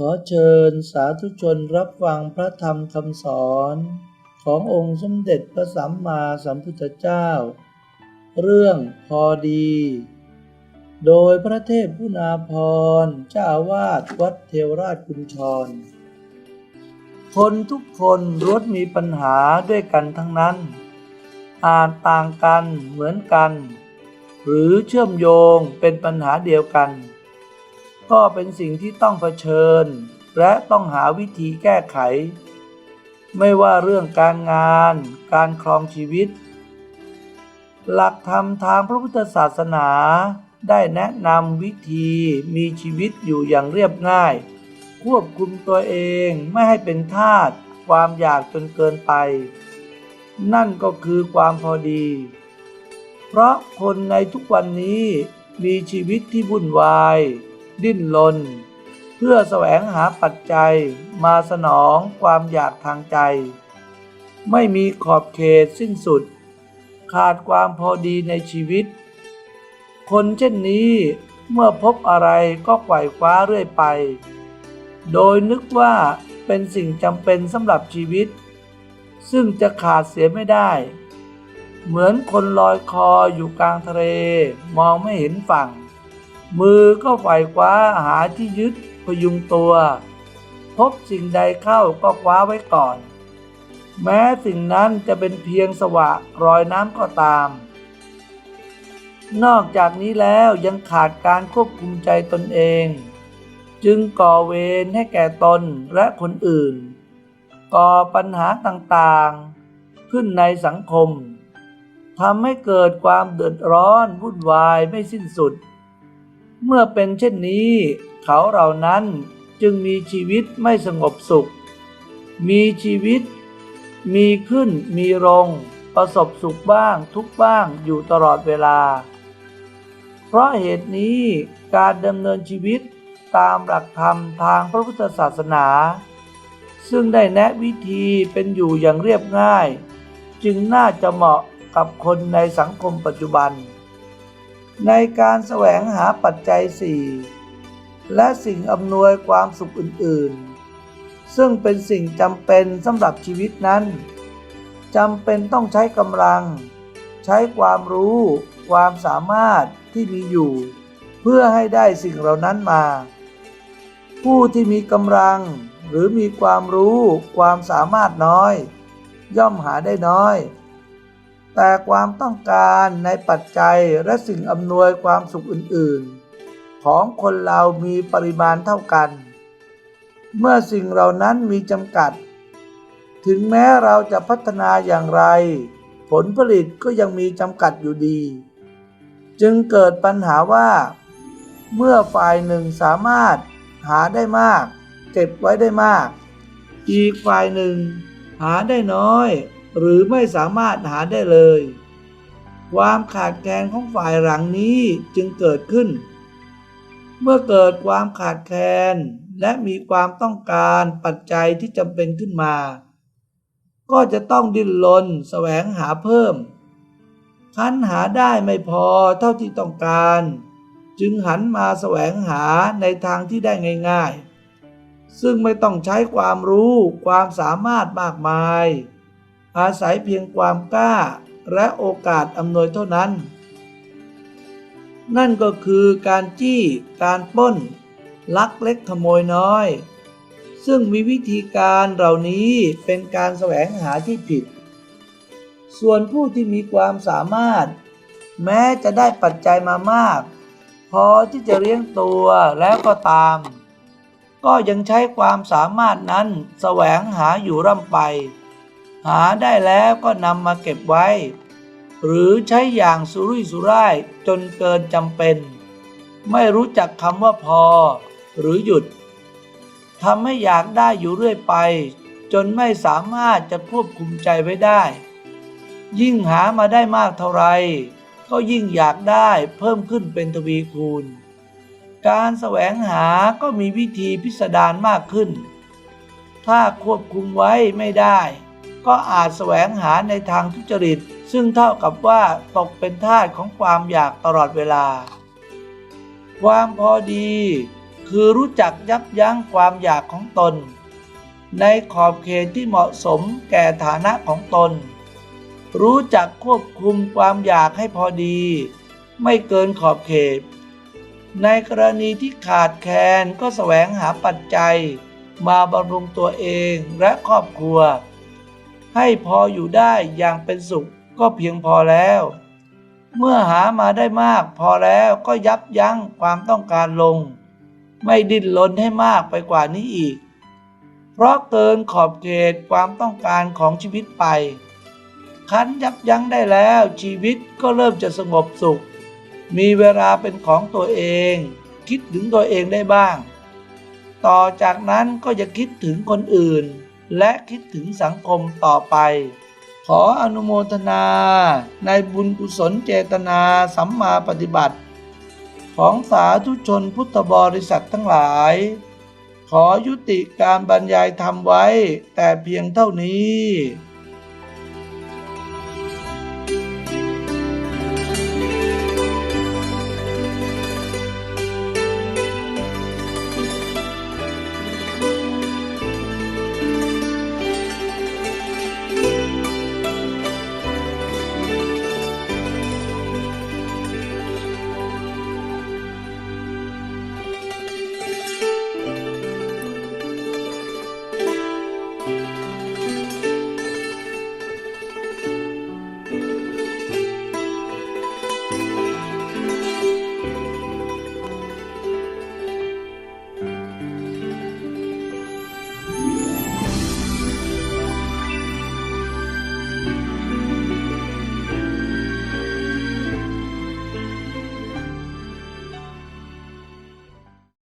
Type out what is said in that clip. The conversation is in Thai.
ขอเชิญสาธุชนรับฟังพระธรรมคำสอน ขององค์สมเด็จพระสัมมาสัมพุทธเจ้า เรื่องพอดี โดยพระเทพคุณาภรเจ้าวาสวัดเทวราชกุญชร คนทุกคนล้วนมีปัญหาด้วยกันทั้งนั้น อาจต่างกันเหมือนกัน หรือเชื่อมโยงเป็นปัญหาเดียวกัน ก็เป็นสิ่งที่ต้องเผชิญ และต้องหาวิธีแก้ไข ไม่ว่าเรื่องการงาน การครองชีวิต หลักธรรมทางพระพุทธศาสนาได้แนะนำวิธีมีชีวิตอยู่อย่างเรียบง่าย ควบคุมตัวเองไม่ให้เป็นทาสความอยากจนเกินไป นั่นก็คือความพอดี เพราะคนในทุกวันนี้มีชีวิตที่วุ่นวาย ดิ้นรนเพื่อแสวงหาปัจจัยมาสนองความอยากทางใจ ไม่มีขอบเขตสิ้นสุด ขาดความพอดีในชีวิต คนเช่นนี้เมื่อพบอะไรก็ไขว่คว้าเรื่อยไป โดยนึกว่าเป็นสิ่งจำเป็นสำหรับชีวิต ซึ่งจะขาดเสียไม่ได้ เหมือนคนลอยคออยู่กลางทะเลมองไม่เห็นฝั่ง มือก็ไขว่คว้าหาที่ยึดพยุงตัว พบสิ่งใดเข้าก็คว้าไว้ก่อน แม้สิ่งนั้นจะเป็นเพียงสวะรอยน้ำก็ตาม นอกจากนี้แล้วยังขาดการควบคุมใจตนเอง จึงก่อเวรให้แก่ตนและคนอื่น ก่อปัญหาต่างๆ ขึ้นในสังคมทำให้เกิดความเดือดร้อนวุ่นวายไม่สิ้นสุด เมื่อเป็นเช่นนี้ เขาเหล่านั้นจึงมีชีวิตไม่สงบสุข มีชีวิต มีขึ้นมีลง ประสบสุขบ้างทุกบ้างอยู่ตลอดเวลา เพราะเหตุนี้การดำเนินชีวิตตามหลักธรรมทางพระพุทธศาสนา ซึ่งได้แนะวิธีเป็นอยู่อย่างเรียบง่าย จึงน่าจะเหมาะกับคนในสังคมปัจจุบัน ในการแสวงหาปัจจัยสี่และสิ่งอำนวยความสุขอื่นๆ ซึ่งเป็นสิ่งจำเป็นสำหรับชีวิตนั้นจำเป็นต้องใช้กำลัง ใช้ความรู้ ความสามารถที่มีอยู่ เพื่อให้ได้สิ่งเหล่านั้นมา ผู้ที่มีกำลัง หรือมีความรู้ ความสามารถน้อย ย่อมหาได้น้อย แต่ความต้องการในปัจจัยและสิ่งอำนวยความสุขอื่นๆ ของคนเรามีปริมาณเท่ากัน เมื่อสิ่งเหล่านั้นมีจำกัด ถึงแม้เราจะพัฒนาอย่างไร ผลผลิตก็ยังมีจำกัดอยู่ดี จึงเกิดปัญหาว่า เมื่อฝ่ายหนึ่งสามารถหาได้มาก เก็บไว้ได้มาก อีกฝ่ายหนึ่งหาได้น้อย หรือไม่สามารถหาได้เลย ความขาดแคลนของฝ่ายหลังนี้จึงเกิดขึ้น เมื่อเกิดความขาดแคลนและมีความต้องการปัจจัยที่จำเป็นขึ้นมา ก็จะต้องดิ้นรนแสวงหาเพิ่มคันหาได้ไม่พอเท่าที่ต้องการ จึงหันมาแสวงหาในทางที่ได้ง่าย ๆ ซึ่งไม่ต้องใช้ความรู้ความสามารถมากมาย อาศัยเพียงความกล้าและโอกาสอำนวยเท่านั้น นั่นก็คือการจี้การปล้น ลักเล็กขโมยน้อย ซึ่งมีวิธีการเหล่านี้เป็นการแสวงหาที่ผิด ส่วนผู้ที่มีความสามารถ แม้จะได้ปัจจัยมามาก พอที่จะเลี้ยงตัวแล้วก็ตาม ก็ยังใช้ความสามารถนั้นแสวงหาอยู่ร่ำไป หาได้แล้วก็นำมาเก็บไว้ หรือใช้อย่างสุรุ่ยสุร่ายจนเกินจำเป็น ไม่รู้จักคำว่าพอ หรือหยุดทำให้อยากได้อยู่เรื่อยไป จนไม่สามารถจะควบคุมใจไว้ได้ ยิ่งหามาได้มากเท่าไร ก็ยิ่งอยากได้เพิ่มขึ้นเป็นทวีคูณ การแสวงหาก็มีวิธีพิสดารมากขึ้น ถ้าควบคุมไว้ไม่ได้ ก็อาจแสวงหาในทางทุจริต ซึ่งเท่ากับว่าตกเป็นทาสของความอยากตลอดเวลา ความพอดี คือรู้จักยับยั้งความอยากของตน ในขอบเขตที่เหมาะสมแก่ฐานะของตน รู้จักควบคุมความอยากให้พอดี ไม่เกินขอบเขต ในกรณีที่ขาดแคลนก็แสวงหาปัจจัย มาบำรุงตัวเองและครอบครัว ให้พออยู่ได้อย่างเป็นสุขก็เพียงพอแล้ว เมื่อหามาได้มากพอแล้วก็ยับยั้งความต้องการลง ไม่ดิ้นรนให้มากไปกว่านี้อีก เพราะเกินขอบเขตความต้องการของชีวิตไป คันยับยั้งได้แล้วชีวิตก็เริ่มจะสงบสุข มีเวลาเป็นของตัวเอง คิดถึงตัวเองได้บ้าง ต่อจากนั้นก็จะคิดถึงคนอื่น และคิดถึงสังคมต่อไป ขออนุโมทนา ในบุญกุศลเจตนาสัมมาปฏิบัติ ของสาธุชนพุทธบริษัททั้งหลาย ขอยุติการบรรยายธรรมไว้แต่เพียงเท่านี้